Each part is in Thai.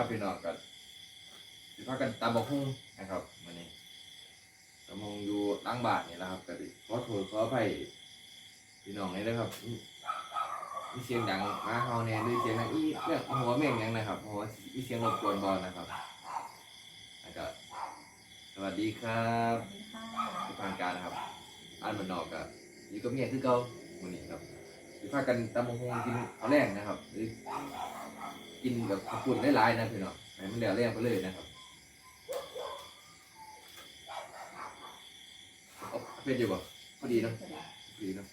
ครับพี่น้องกันสิพากันตามบอกฮุ้งนะครับวันนี้ตามงอยู่ล้างบาทนี่แหละครับก็ดิขอโทษขออภัยพี่น้องนี่นะครับมีเสียงดังมาเฮาเนี่ยหรือเสียงดังอีเรื่องหัวแม่งยังนะครับเพราะว่ามีเสียงรบกวนบอลนะครับแล้วก็สวัสดีครับที่ผ่านการครับอ่านมันนอกกับอยู่กับเมียคือเก่าวันนี้ครับสิพากันตามบอกฮุ้งกินข้าวแรงนะครับหรือ กินแบบขอบคุณได้หลายๆนะพี่น้องให้มันเดี๋ยวเรียงไปเลยนะครับเอาเป็นอยู่บ่พอดีเนาะพอดีเนาะ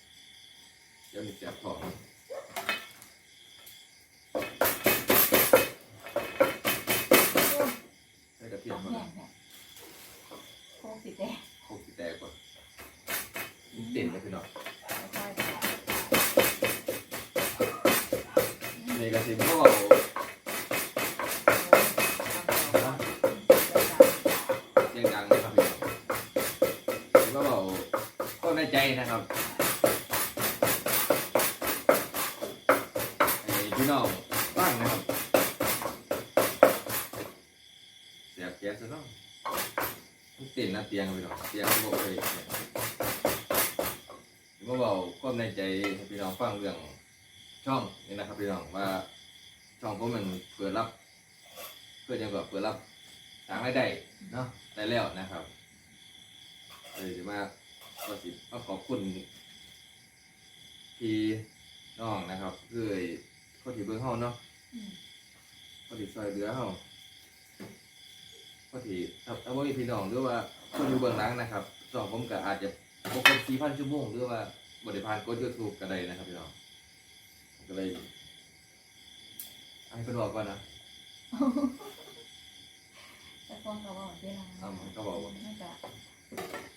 เดี๋ยวมีแจกของให้กระเทียมมาแห้งแห้งโคกสีแดงโคกสิแตกก่อนเต็มเลยพี่น้องค่อยนี่กระเทียมก็เอ มันติดนะเตียงพี่น้องเตียงมันบอกเคยเลยเมื่อเบาความในใจพี่น้องฟังเรื่องช่องนี่นะครับพี่น้องว่าช่องผมมันเปิดรับ เพื่อจะแบบเปิดรับทางรายได้เนาะได้แล้วนะครับเลยจะมาก็สิมาขอบคุณพี่น้องนะครับ คือไอ้คนที่เบิ่งเฮาเนาะพอดีซอยเหลือเฮาพอดี ถ้าถ้าว่ามีพี่น้องหรือว่าคนอยู่เบื้องหลังนะครับสองผมก็อาจจะบ่ครบ4,000ชั่วโมงหรือว่าบ่ได้ผ่านกด YouTube ก็ได้นะครับพี่น้องก็เลยให้เพิ่นบอกก่อนนะแต่คนเขาบอกเวลาอ้าวมันก็บอกว่าน่าจะ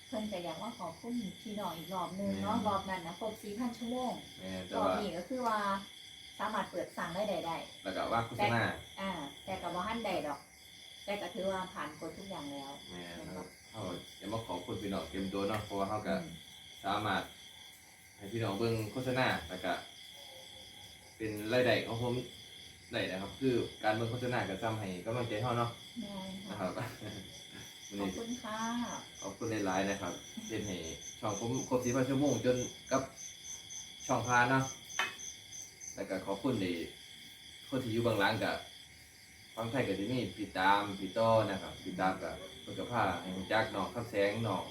เพิ่นจะอยากว่าขอพุ่มพี่น้องอีกรอบนึงเนาะรอบนั้นนะครบสี่พันชั่วโมงแม่แต่รอบว่านี้ก็คือว่าสามารถเปิดสั่งได้ใดแล้วก็ว่าโฆษณาๆอ่า แต่กับว่าหันใดดอก แต่ก็ถือว่าผ่านกฎทุกอย่างแล้วแม่นะครับเฮาอย่ามาขอบคุณพี่น้องเต็มตัวเนาะเพราะว่าเฮาก็อืมสามารถ ให้พี่น้องเบิ่งโฆษณาแล้วก็เป็นรายได้ของผมได้นะครับ คือการเบิ่งโฆษณาก็ทำให้กำลังใจเฮาเนาะได้นะคค่ะรับวันขอบนี้คุณค่ะขอบคุณหลายๆนะครับเป็นให้ช่องผมครบสี่พันชั่วโมงจนกับช่องพานเนาะแล้วก็ขอบคุณที่คนที่อยู่เบื้องหลังกับ ฟังไทยกับที่นี่พี่ตามพี่ต้อนะครับพี่ตามกับเพื่อนกับผ้าให้คุณจักนองข้าแสงนอง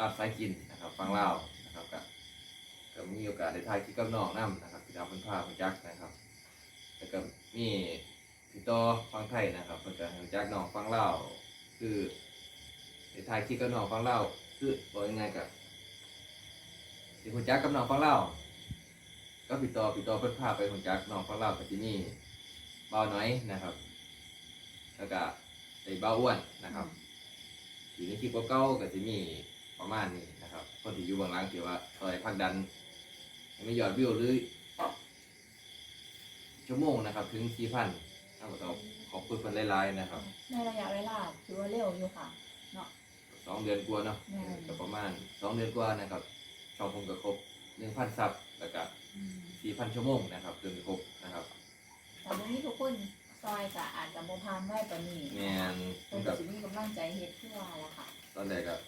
รับสายกินนะครับ ฟังเล่านะครับก็ก็มีโอกาสได้ถ่ายคลิปกับน้องนํนะครับพี่ตามเพื่อนผ้าคุณจักนะครับแล้วก็มีพี่ต่อฟังไทยนะครับเพื่อนก็ให้คุณจักนองฟังเล่าคือในถ่ายคลิปกับน้องฟังเล่าคือบอกยังไงกับที่คุณจักกับน้องฟังเล่าก็พี่ต่อพี่ต่อเพื่อนพาไปคุณจักน้องฟังเล่ากับที่นี่ เบาน้อยนะครับ แล้วก็ไอ้เบาอ้วนนะครับอยู่ในคลิปเก่าๆก็จะมีประมาณนี้นะครับคนที่อยู่เบื้องหลังที่ว่าคอยผลักดันให้ไม่ยอดวิวหรือชั่วโมงนะครับ ถึงสี่พันถ้าเราขอบคุณคนหลายๆนะครับ ในระยะเวลาถือว่าเร็วอยู่ค่ะสองเดือนกว่าเนาะแม่นก็ประมาณสองเดือนกว่านะครับช่องผมก็ครบหนึ่งพันซับแล้วก็อืมสี่พันชั่วโมงนะครับจนครบ นะครับแต่วันนี้ทุกคนซอยก็อาจจะโมพานได้ปานนี้แมนผเพิ่มนกัก็บสิมีกำลังใจเฮ็ดเพื่อละค่ะตอนแรกกับ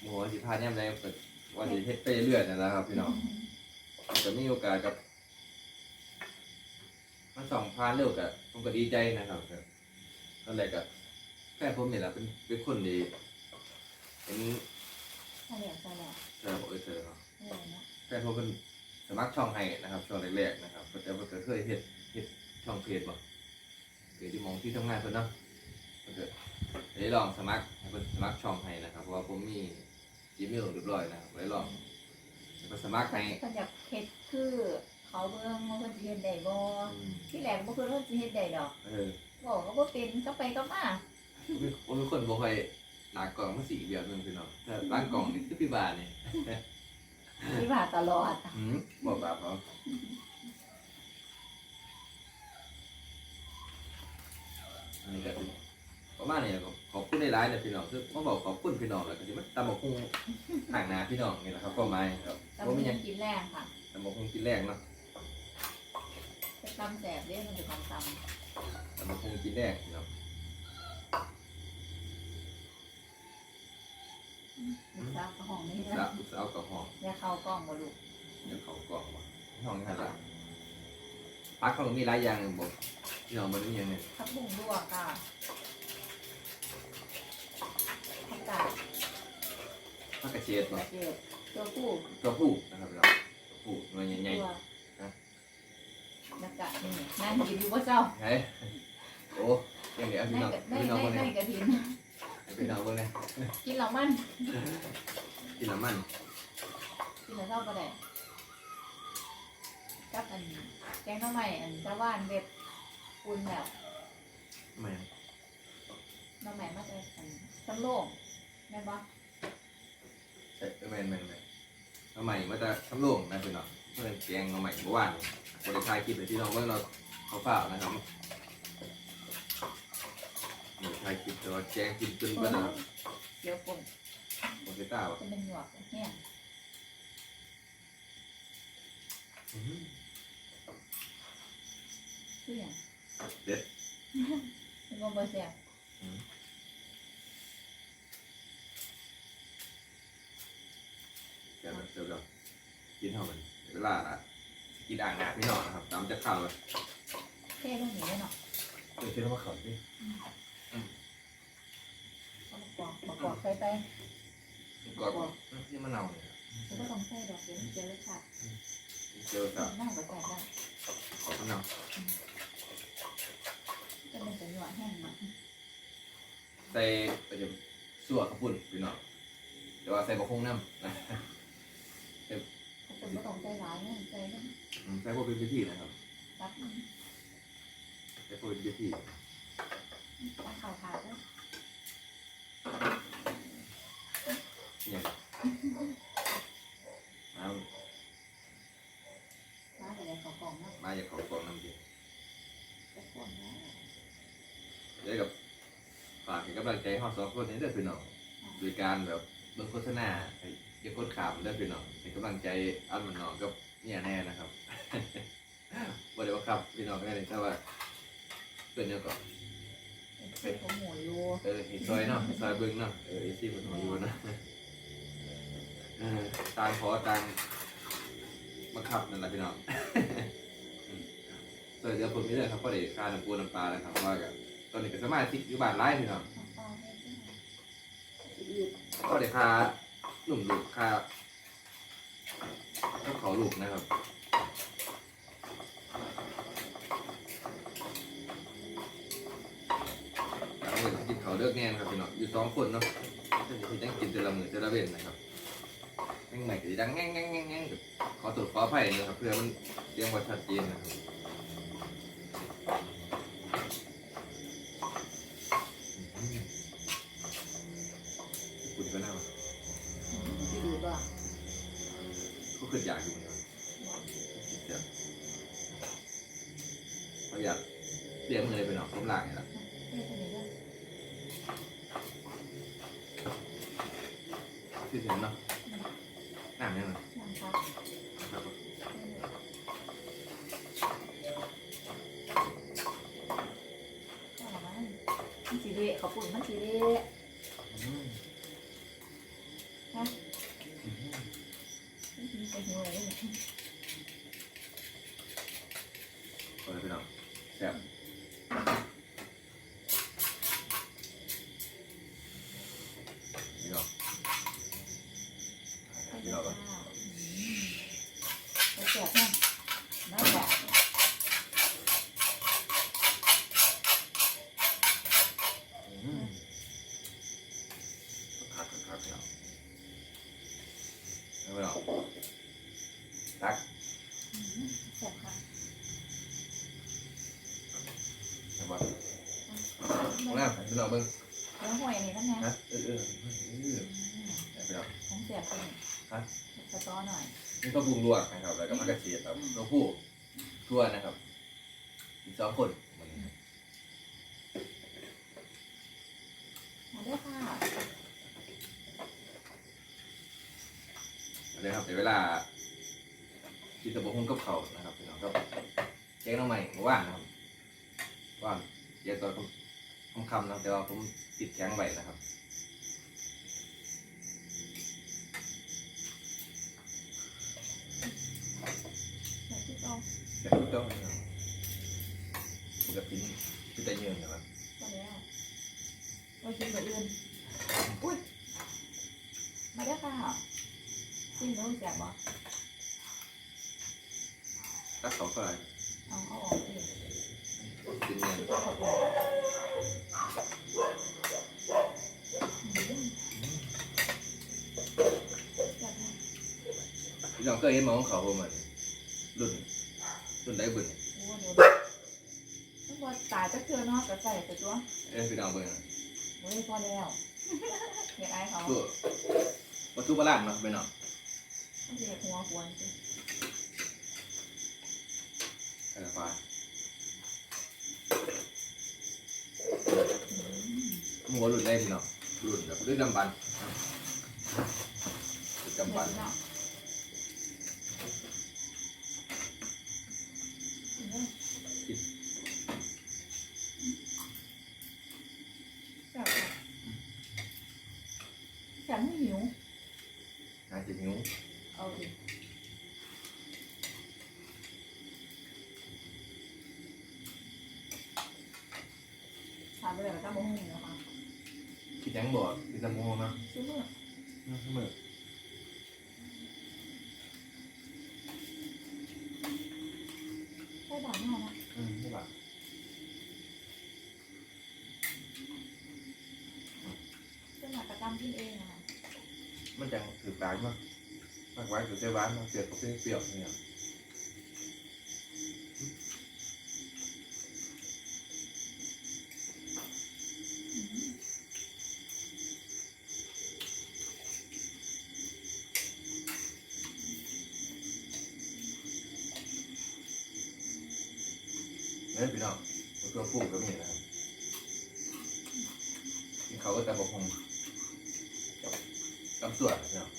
โมโหสิพาเนี่ยมได้ก็วันที่เฮ็ดไปเรื่อยๆนั่นแหละครับพี่น้องจะมีโอกาสกับมันสองพานเร็วกับผมก็ดีใจนะครับครับตอนแรกกับแฟนผมเนี่ยแหละเป็นเป็นคนดีเป็นใช่แล้วใช่แล้วเธอบอกเออเธอเนาะใช่แล้วเนาะแฟนผมเป็นสมัครช่องให้นะครับช่องแรกๆนะครับก็จะก็เคยเฮ็ดเฮ็ด ช่องเพจบ่เกิดที่มองที่ทำงานเพิ่นเนาะก็เกิดได้ลองสมัครให้เพิ่นสมัครช่องให้นะครับเพราะว่าผมมี Gmail เรียบร้อยนะครับได้ลองแล้วก็สมัครให้เพิ่นอยากเฮ็ดคือเขาเบิ่งว่าเพิ่นสิเฮ็ดได้บ่อืมที่แรกบ่คือเพิ่นสิเฮ็ดได้ดอกเออบอกก็บ่เป็นก็ไปก็มามีผมเป็นคนบ่ค่อยหลากกล่องมาสีเดียวนึงพี่น้องแต่ล้างกล่องนี่คือพี่บานี่ที่ว่าตลอด หืมบอกบาปเขา นนี้ก็คือประมาณนี้ครับขอบคุณในไลน์นะพี่น้องคือผมบอกขอบคุณพี่น้องแล้วก็ที่มันตำบักหุ่งห่างหนาพี่น้องนี่แหละครับก็หมายครับแต่ว่ามัมีนหยัยังงกินแรงค่ะตำบักหุ่งกินแรกเนาะแต่ตำแสบเด้มันจะตำตแต่มันคงกินแดกเนาะำลูกสาวก็ห้องนี้ลูกนะสาวลูกสาวกับห้องอย่าเข้ากล้องบ่ลูกเดี๋ยวเขากล่องมาห้องนี้หันละพักเขาก็มีหลายอย่างบอก พี่น้องมันมีอย่างหนึ่งผักบุ้งลวกค่ะผักกาดพักกระเฉดกระเนาะเจี๊ยบตัวผู้ตัวผู้นะครับพี่น้องตัวผู้หน่วยใหญ่ตัวฮะแล้วก็นี่นั่งกินอยู่ว่าเจ้าๆเฮ้ยโอ้ยังเดี๋ยวพี่ในน้องกระในพี่น้องในเบิ่งในเนี่ยกระถินพี่น้องเบิ่งเนี่ยกินแล้วมันกินน้ำมันกินแล้วเท่าก็ได้กับอันแกงหน้ำใหม่อันตะว่านเว็บ อุ่นแบบทำไมหน้ำใหม่มาจากอันสำโรงแม่นบ่ใช่แมนแมนแมนเอาใหม่มาจะทำโล่งนะพี่น้องเพื่อนแกงเอาใหม่เมื่อวานบริษัทคลิปเลยพี่น้องเมื่อเราเขาเปล่านะครับบริษัทคลิปแต่ว่าแกงกินจนเบื่อนะครับเดี๋ยวปุ่นบริษัทว่าจะเป็นหยวกแห้งอื้อหือคือหยัง เด็ดเป็นบ่บ่แซ่บแกแบบเดี๋ยวๆกินเท่ามันเวลาละกินอ่างหนาพี่น้องนะครับตามจะเข้าเลยเท่ลงหนีได้เนาะเดี๋ยวกินแล้วมาขอดิเอามากรอกมากรอกใส่ไปกอนนี่มะนาวเนี่ยแล้วก็ต้องใส่ดอกเดี๋ยวมันเจะรสชาติเจอกับน่าบ่แซ่บได้ขอมะนาว จะเป็นจะหยวกแห้งเนาะใส่ไปจะสั่วข้าวปุ้นพี่น้องแต่ว่าใส่บะคงน้ำนะขอบคุณบ่ต้องใจร้ายนะใจมันอืมใส่พวกเป็นพิธีนะครับรักมันใส่พวกเป็นพิธีรักข่าวขาดแล้วเนี่ยมา ร้านอะไรของกล่องเนาะ มาจากเขากองน้ำดี จะควรนะ เดี๋ยวกับฝา กให้กำลังใจเฮาสองคนนี้เด้อพี่น้องโดยการแบบเบิ่งโฆษณาให้อย่ากดขามเด้อพี่น้องให้กำลังใจอันมันน้องกับเนี่ยแน่นะครับบ่ได้ว่าครับพี่น้องแค่นี้แต่ว่าเป็นเดียวก่อนเป็นของหมูอยู่เออเห็นซอยเนาะเห็นซอยเบิ่งเนาะเออไอ้ที่มันหัวอยู่นะเออต่างขอต่างบังคับนั่นแหละพี่น้องอืมส่วนเดี๋ยวผมมีเรื่องครับก็ได้ค่าน้ำปูน้ำปลาแล้วครับว่ากันตอนนี้ก็สามารถที่อยู่บ้านไร่พี่น้องน้ำปลาให้ ด้วยอืดก็ได้ค่าหนุ่มลูกค่าก็เขาลูกนะครับแล้วเงินกินเขาเลือกแน่นครับพี่น้องอยู่สองคนเนาะซึ่งผมยังกินแต่ละมือแต่ละเว้นนะครับแม่งใหม่ก็ดังแง่งแง่งแง่งแง่งขอตรวจขออภัยนะครับเพื่อมันเรียงว่าชัดเจนนะครับคุณก็น่า สิดูบ่ ก็คืออยากอยู่ เหมือนกันอยเขาอยากเตรียมเงินไปหน่อยผมหลังนี่แหละเฮ้ยตัวนี้ด้วยที่เนเนาะน้ำยังไงน้ำปลาครับก็ละมันมันสีเละขอบคุณมันสีเละ อืม ฮะ มันสีจะหิวอะไรเนี่ยคนละพี่น้องแซ่บพี่น้องให้พี่ดูน้องจ้าก่อนอืมไปแจกแห้งน้ำแจกอืมคักคักคักพี่น้องเอาพี่น้อง ตักอืมแจกค่ะเอาบ่เอาแล้วพี่น้องเบิ่งแล้วหอยนนี้นั่นไงนะเออเออเอออืมเอองของแจกเป็นฮะสะตอหน่อยนี่ก็ปรุงลวกนะครับแล้วก็มะกระเทียมครับตัวผู้ทั่วนะครับ อีกสองคนมันมาด้วยค่ะเลยครับเดี๋ยวเวลา กินตะบกหุ่งกับเขาวนะครับพี่น้องครับแกงน้องใหม่เมื่อวานนะครับว่านเดี๋ยวตอนผมคำๆนะแต่ว่าผมติดแข็งไว้นะครับอยากที่ต้องแต่ก็ต้องนะครับผมกับกินกินแต่เยืนนะครับก็แล้วเรากินแบบอื่นอุ้ยมาได้ค่ะกินแล้วแสบบ่ รักสองเท่าไหร่เอาเอาออกสิกินเยืนตัวขอบคุณอืมอยากให้พี่น้องเคยเห็นหมอของเขาประมาณรุ่นรุ่นได้บุญโอ้เดี๋ยวต้องว่าตายจะเจอเนาะกระใส่กระจ้วงเอ้ยพี่น้องเบิ่งนะโอ้ยพอแล้วอยากอายเขาตัววัตถุโบราณเนาะพี่น้องต้องเสียหัวควรสิก ระฟ้าอืมหัวรุ่นได้พี่น้องรุ่นแบบรุ่นดำบันรุ่นดำบันเดี๋ยวสิเนาะจับจับไม่หิว น่าจะหิว เอาดิ ทานไปเลยก็ต้องบ่หุ่นนะคะคิดยังบ่คิดจะโม่เนาะซื้อมือเสมอใช่ด่านหน้านะอืมใช่ป่ะเส้นหลักประจำกินเองนะคะมันจังถือปลายมั้งมากไว้ถือเส้นหวานมาเปรี้ยวกับเส้นเปรี้ยวเนี่ย นี่พี่น้องมันก็ปลูกก็มีนะครับกินเขาก็แต่บกคงกับกับส่วนพี่น้อง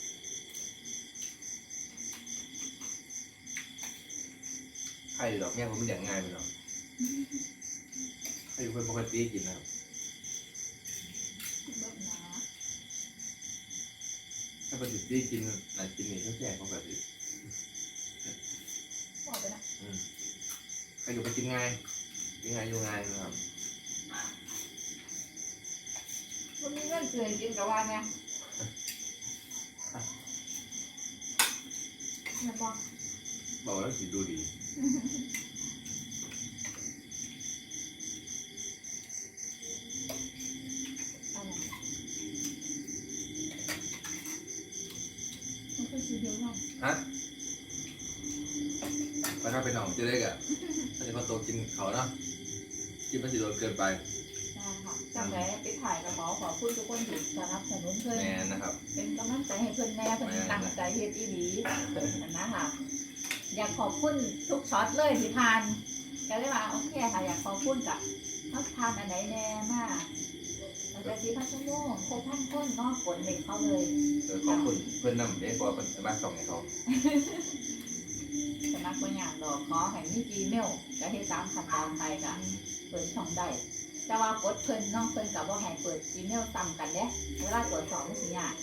ใครดอกเนี่ยผมมันอย่างง่ายพี่น้องใครอยู่เป็นปกติกินนะครับเบิกหนาถ้าปกติกินหลายกินนี่ก็แค่ปกติบอกไปนะอืมใครอยู่ก็กินง่าย กินง่ายอยู่ง่ายนะครับมันมีเงิน ไงเงินบอกบอกแล้วสิดูดีอะไรมันคือสีเดียวเนาะฮะไปถ้าเป็นหนองจะได้กะถ้าจะมาโตกินเขาเนาะกินมันสิโดนเกินไปได้ค่ะจากไหนไปถ่ายกระเป๋าขอพูดทุกคนถึงสนับสนุนเพื่อนแมนนะครับ เป็นกำลังใจให้เพื่อนแน่เพื่อนตั้งใจเฮ็ดอีหลีนะคะอยากขอบคุณทุกช็อตเลยที่ทานก็เลยว่าโอเคค่ะอยากขอบคุณกับทักทานอันไหนแน่มากมันจะสีพันชั่วโมงโคพันคนเนอกกดเด็กเขาเลยเดี๋ยวขอบคุณเพื่อนนำเด็กบอกว่าเป็นสมาร์ทส่งให้เขา สมัครบางอย่างดอกขอให้มีจีเมลก็ให้ตามขั้นตอนไปกันเปิดช่องได้แต่ว่ากดเพิ่นน้องเพิ่นกับว่าให้เปิดจีเมลซ้ำกันเด้เวลาตรวจสอบไม่สิยาก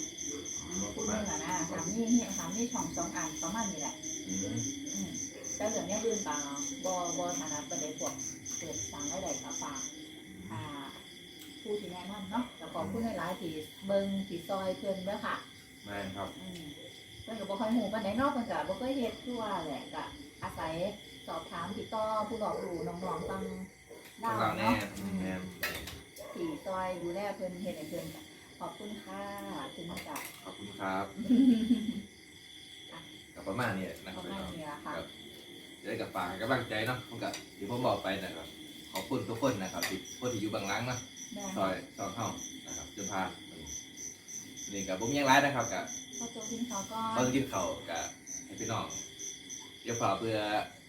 พูคุดณเรื่อกงอะนะถามนี่เฮียถามนี่ช่องสองอันประมาณนี้แหละแต่เรื่องนี้ยลื่นตาบอบอฐานะประเด็นพวกเกิดสั่งได้ใดกับฝากอ่าผู้ที่แนะนำเนาะแล้วก็ผู้ในหลายที่เบิ่งที่ซอยเพิ่อนด้อค่ะแมนครับ พิ่นก็บ่ค่อยฮู้ปานใดเนาะเพิ่นก็บ่เคยเฮ็ดคือว่าแหละก็อาศัยสอบถามติดต่อผู้หลอกรู้น้องๆฟังดาวเราแน่เนาะอืมแมนที่ซอยดูแลเพิ่นเฮ็ดให้เพิ่นขอบคุณค่ะถึงจะขอบคุณครับกับประมาณนี้นะคปรับระมาณนี้ละค่ะจะได้กับฝากให้กำลังใจเนาะผมกับที่ผมบอกไปนะครับ ขอบคุณทุกคนนะครับที่คนที่อยู่เบางหลังเนาะ ซอยซอยเข้านะครับจนพานนี่กับผมยังร้ายนะครับกับ พอโตขึ้นเขาก็ตอนกินเขาวกับให้พี่น้องเดี๋ยวฝากเพื่อ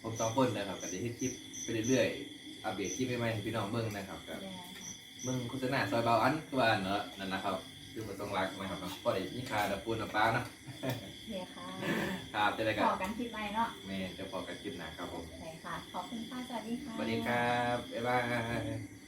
ผมสองคนนะครับกับจะเฮ็ดคลิปไปเรื่อยๆอัปเดตคลิปใหม่ๆให้พี่น้องเบิ่งนะครับกับแม่ค่ะเบิ่งโฆษณาซอยเบาอันคือว่าเนอะนั่นนะครับ คือมันต้องรักนะครับเนาะพอได้มีค่าดับปูนดับปลาเนาะโอเคค่ะครับจะได้ขกับอกันคลิปใหม่เนาะแม่จะพอกันคลิปหน้าครับผมใช่ค่ะ ขอบคุณค่ะดีค่ะ สวัสดีครับ บ๊ายบาย